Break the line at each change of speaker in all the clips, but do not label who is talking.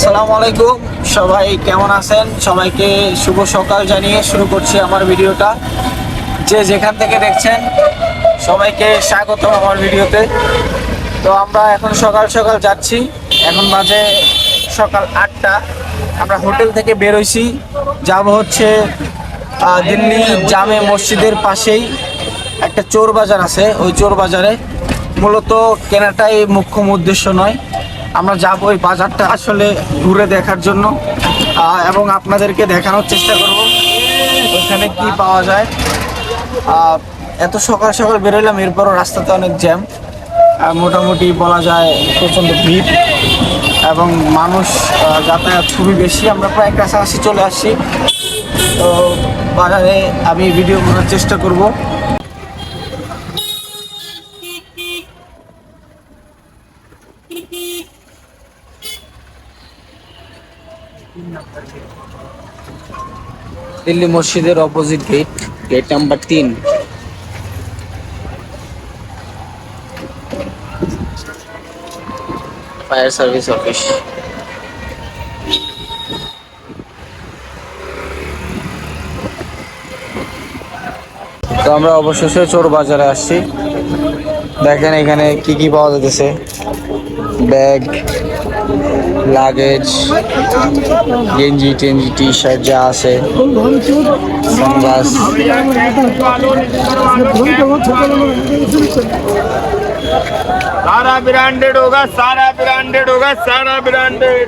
আসসালামু আলাইকুম। সবাই কেমন আছেন? সবাইকে শুভ সকাল জানিয়ে শুরু করছি আমার ভিডিওটা। যে যেখান থেকে দেখছেন, সবাইকে স্বাগত আমার ভিডিওতে। তো আমরা এখন সকাল সকাল যাচ্ছি। এখন মাঝে সকাল আটটা। আমরা হোটেল থেকে বেরোইছি যাব হচ্ছে দিল্লি জামে মসজিদের পাশেই একটা চোর বাজার আছে। ওই চোর বাজারে। মূলত কেনাটাই মুখ্য উদ্দেশ্য নয়। আমরা যাব ওই বাজারটা আসলে ঘুরে দেখার জন্য এবং আপনাদেরকে দেখানোর চেষ্টা করব ওইখানে কি পাওয়া যায়। এত সকাল সকাল বেরোলাম এরপরও রাস্তাতে অনেক জ্যাম। মোটামুটি বলা যায় প্রচণ্ড ভিড়, এবং মানুষ যাতায়াত খুবই বেশি। আমরা প্রায় কাছাকাছি চলে আসছি। তো বাজারে আমি ভিডিও করার চেষ্টা করব। দিল্লি মসজিদের অপোজিট গেট গেট নাম্বার তিন। ফায়ার সার্ভিস অফিস তো আমরা অবশেষে চোর বাজারে আসছি। দেখেন এখানে কি কি পাওয়া যাচ্ছে ব্যাগ লাগেজ গেঞ্জি টেঞ্জি টি শার্ট যা আছে সানগ্লাস
सारा ब्रांडेड होगा सारा ब्रांडेड होगा सारा ब्रांडेड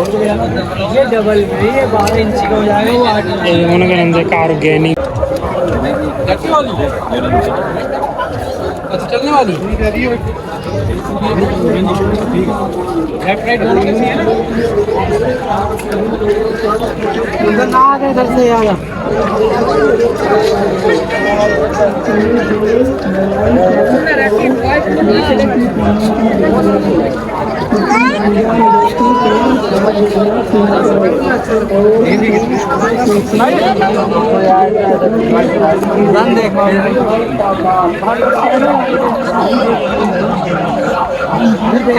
तो
ये डबल ये बारह इंच का हो जाएगा वो आठ
उनके कार गैनी अच्छा
चलने वाली। लेफ़्ट राइट दोनों कैसी है इधर ना आ गए इधर से यार रखी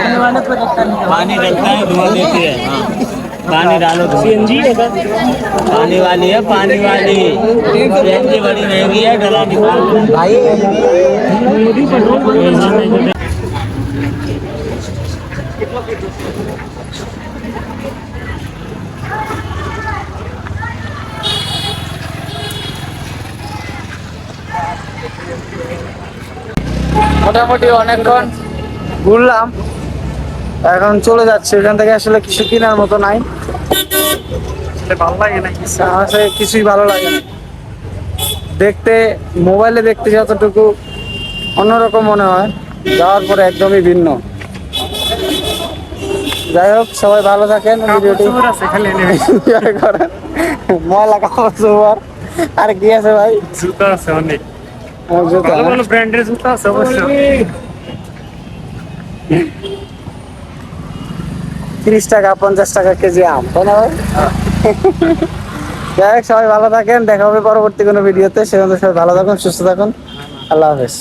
पानी डलता है धुआँ देती है। हाँ। पानी डालो सीएनजी पानी वाली है पानी वाली। सीएनजी बड़ी महँगी है डला निकाल
भाई। মোটামুটি অনেকক্ষণ ঘুরলাম। এখন চলে যাচ্ছে। এখান থেকে আসলে কিছু কেনার মতো নাই।
ভালো লাগে না
কিছুই ভালো লাগে না। দেখতে মোবাইলে দেখতে যতটুকু অন্যরকম মনে হয় যাওয়ার পরে একদমই ভিন্ন। যাই হোক সবাই ভালো থাকেন। ভিডিওটি ময়লা কাপড় আর কি আছে ভাই?
জুতা আছে অনেক। ভালো ভালো ব্র্যান্ডের জুতা আছে অবশ্য
তিরিশ টাকা পঞ্চাশ টাকা কেজি আম তাই না ভাই? যাই হোক সবাই ভালো থাকেন দেখা হবে পরবর্তী কোনো ভিডিওতে। সেখানে সবাই ভালো থাকুন সুস্থ থাকুন। আল্লাহ হাফেজ।